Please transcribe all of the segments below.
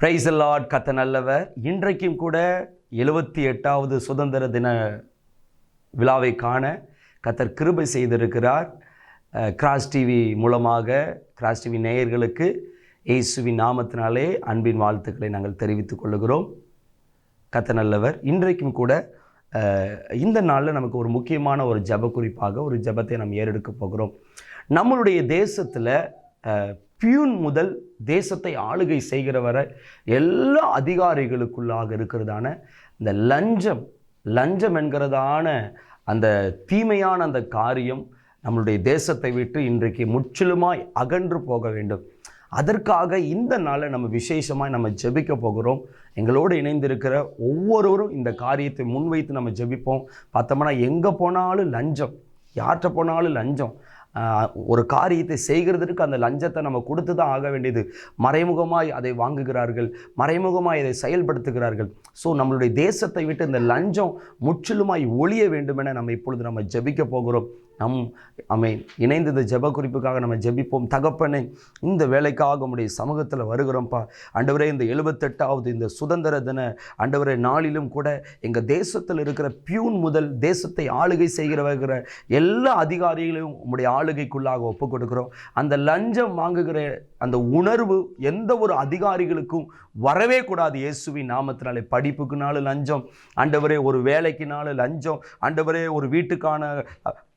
Price Lord கத்த நல்லவர். இன்றைக்கும் கூட எழுபத்தி எட்டாவது சுதந்திர தின விழாவை காண கத்தர் கிருபை செய்திருக்கிறார். கிராஸ் டிவி மூலமாக கிராஸ் டிவி நேயர்களுக்கு இயேசுவின் நாமத்தினாலே அன்பின் வாழ்த்துக்களை நாங்கள் தெரிவித்துக் கொள்ளுகிறோம். கத்த நல்லவர். இன்றைக்கும் கூட இந்த நாளில் நமக்கு ஒரு முக்கியமான ஒரு ஜெப குறிப்பாக ஒரு ஜெபத்தை நாம் ஏறெடுக்க போகிறோம். நம்மளுடைய தேசத்தில் பியூன் முதல் தேசத்தை ஆளுகை செய்கிற வர எல்லா அதிகாரிகளுக்குள்ளாக இருக்கிறதான இந்த லஞ்சம் லஞ்சம் என்கிறதான அந்த தீமையான அந்த காரியம் நம்மளுடைய தேசத்தை விட்டு இன்றைக்கு முற்றிலுமாய் அகன்று போக வேண்டும். அதற்காக இந்த நாளை நம்ம விசேஷமாக நம்ம ஜெபிக்க போகிறோம். எங்களோடு இணைந்திருக்கிற ஒவ்வொருவரும் இந்த காரியத்தை முன்வைத்து நம்ம ஜெபிப்போம். பார்த்தோம்னா எங்கே போனாலும் லஞ்சம் யார்கிட்ட போனாலும் லஞ்சம் ஒரு காரியத்தை செய்கிறதற்கு அந்த லஞ்சத்தை நம்ம கொடுத்து தான் ஆக வேண்டியது. மறைமுகமாய் அதை வாங்குகிறார்கள் மறைமுகமாய் அதை செயல்படுத்துகிறார்கள். ஸோ நம்மளுடைய தேசத்தை விட்டு இந்த லஞ்சம் முற்றிலுமாய் ஒழிய வேண்டுமென நம்ம இப்பொழுது நம்ம ஜபிக்க போகிறோம். நம் அமை இணைந்து இந்த ஜெப குறிப்புக்காக நம்ம ஜெபிப்போம். தகப்பனே இந்த வேலைக்காக உடைய சமூகத்தில் வருகிறோம்ப்பா அண்டவரே இந்த எழுபத்தெட்டாவது இந்த சுதந்திர தின அண்டவரே நாளிலும் கூட எங்கள் தேசத்தில் இருக்கிற பியூன் முதல் தேசத்தை ஆளுகை செய்கிறவர்கிற எல்லா அதிகாரிகளையும் உங்களுடைய ஆளுகைக்குள்ளாக ஒப்புக் கொடுக்குறோம் அந்த லஞ்சம் வாங்குகிற அந்த உணர்வு எந்த ஒரு அதிகாரிகளுக்கும் வரவே கூடாது. இயேசுவின் நாமத்தினாலே படிப்புக்குனாலும் லஞ்சம் ஆண்டவரே ஒரு வேலைக்குனாலும் லஞ்சம் ஆண்டவரே ஒரு வீட்டுக்கான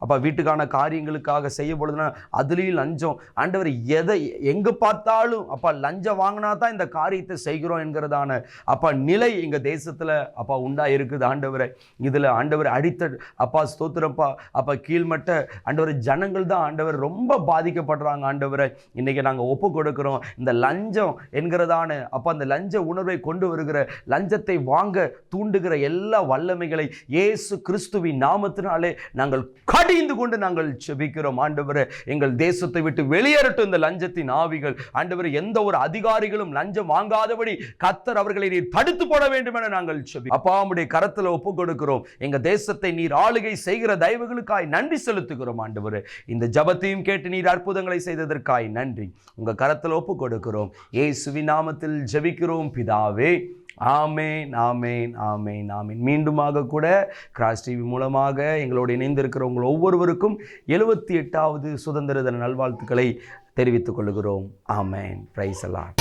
அப்போ வீட்டுக்கான காரியங்களுக்காக செய்ய பொழுதுனா அதுலேயும் லஞ்சம். ஆண்டவர் எதை எங்கே பார்த்தாலும் அப்பா லஞ்சம் வாங்கினா தான் இந்த காரியத்தை செய்கிறோம் என்கிறதான அப்பா நிலை எங்கள் தேசத்தில் அப்பா உண்டாக இருக்குது ஆண்டவரை. இதில் ஆண்டவர் அடித்த அப்பா ஸ்தோத்திரப்பா அப்பா கீழ்மட்ட ஆண்டவர் ஜனங்கள் தான் ஆண்டவர் ரொம்ப பாதிக்கப்படுறாங்க ஆண்டவரை. இன்றைக்கி நாங்கள் ஒப்பு கொடுக்குறோம் இந்த லஞ்சம் என்கிறதான அப்போ அந்த லஞ்ச உணர்வை கொண்டு வருகிற லஞ்சத்தை வாங்க தூண்டுகிற எல்லா வல்லமைகளை இயேசு கிறிஸ்துவின் நாமத்தினாலே நாங்கள் கடிந்து கொண்டு நாங்கள் செபிக்கிறோம் ஆண்டவர் எங்கள் தேசத்தை விட்டு வெளியேறட்டும் இந்த லஞ்சத்தின் ஆவிகள். ஆண்டவர் எந்த ஒரு அதிகாரிகளும் லஞ்சம் வாங்காதபடி கத்தர் அவர்களை நீர் தடுத்து போட வேண்டும் என நாங்கள் செபி அப்பா உம்முடைய கரத்தில் ஒப்பு கொடுக்கிறோம். எங்க தேசத்தை நீர் ஆளுகை செய்கிற தயவுகளுக்காய் நன்றி செலுத்துகிறோம் ஆண்டவர். இந்த ஜபத்தையும் கேட்டு நீர் அற்புதங்களை செய்ததற்காய் நன்றி. உங்க கரத்தில் ஒப்பு கொடுக்கிறோம். இயேசுவின் நாமத்தில் ஜெபிக்கிறோம் பிதாவே. ஆமேன் ஆமேன் ஆமேன் ஆமேன். மீண்டுமாக கூட கிராஸ் டிவி மூலமாக எங்களோடு இணைந்திருக்கிறவங்களை ஒவ்வொருவருக்கும் எழுபத்தி எட்டாவது சுதந்திர தின நல்வாழ்த்துக்களை தெரிவித்துக் கொள்கிறோம். ஆமேன். Price allot